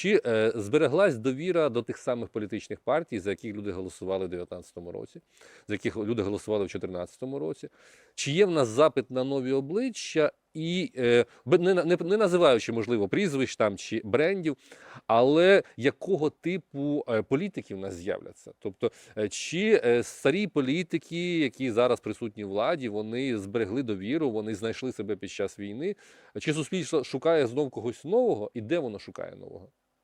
чи е, збереглась довіра до тих самих політичних партій, за яких люди голосували в 2019 році, за яких люди голосували в 2014 році? Чи є в нас запит на нові обличчя? І е, не, не, не називаючи, можливо, прізвищ там чи брендів, але якого типу е, політиків в нас з'являться? Тобто, е, чи старі політики, які зараз присутні в владі, вони зберегли довіру, вони знайшли себе під час війни? Чи суспільство шукає знов когось нового, і де воно шукає нового?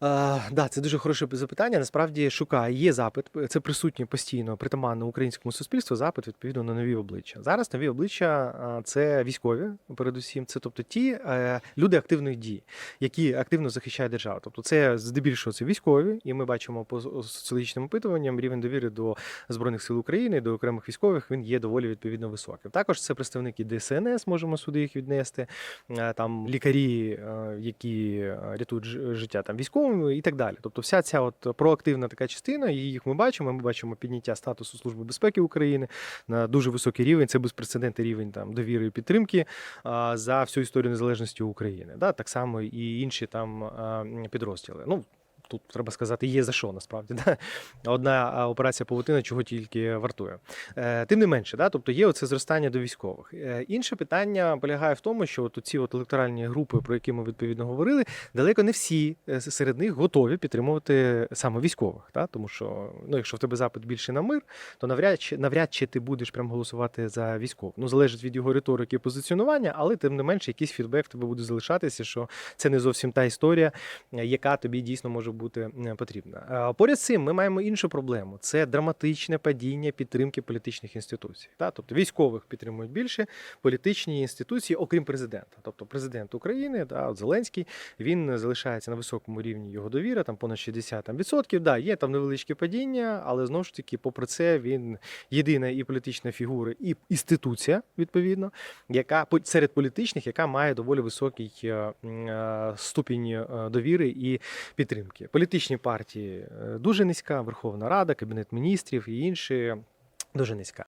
А, да, це дуже хороше запитання. Насправді шукає. Є запит. Це присутній постійно притаманно українському суспільству. Запит відповідно на нові обличчя. Зараз нові обличчя це військові, передусім. Це тобто ті е, люди активної дії, які активно захищають державу. Тобто, це здебільшого це військові, і ми бачимо по соціологічним опитуванням рівень довіри до збройних сил України, до окремих військових він є доволі відповідно високим. Також це представники ДСНС, можемо сюди їх віднести. е, Там лікарі, е, які рятують життя там військовим і так далі. Тобто, вся ця от проактивна така частина, їх ми бачимо. Ми бачимо підняття статусу Служби безпеки України на дуже високий рівень. Це безпрецедентний рівень там довіри і підтримки за всю історію незалежності України. Да? Так само і інші там підрозділи. Ну, Тут треба сказати, є за що насправді. Да? Одна операція павутина чого тільки вартує. Е, тим не менше, да? тобто є оце зростання до військових. Е, інше питання полягає в тому, що от ці от електоральні групи, про які ми відповідно говорили, далеко не всі е, серед них готові підтримувати саме військових. Да? Тому що ну, якщо в тебе запит більше на мир, то навряд чи навряд чи ти будеш прям голосувати за військових. Ну залежить від його риторики і позиціонування, але тим не менше якийсь фідбек тебе буде залишатися, що це не зовсім та історія, яка тобі дійсно може бути е, потрібна. Поряд з цим ми маємо іншу проблему: це драматичне падіння підтримки політичних інституцій. Та? Тобто військових підтримують більше, політичні інституції, окрім президента. Тобто президент України, да, от Зеленський, він залишається на високому рівні його довіра, там понад 60 там, відсотків. Да, є там невеличке падіння, але знову ж таки, попри це, він єдина і політична фігура, і інституція, відповідно, яка серед політичних, яка має доволі високий е, е, ступінь е, довіри і підтримки. Політичні партії е, дуже низька, Верховна Рада, Кабінет міністрів і інші дуже низька.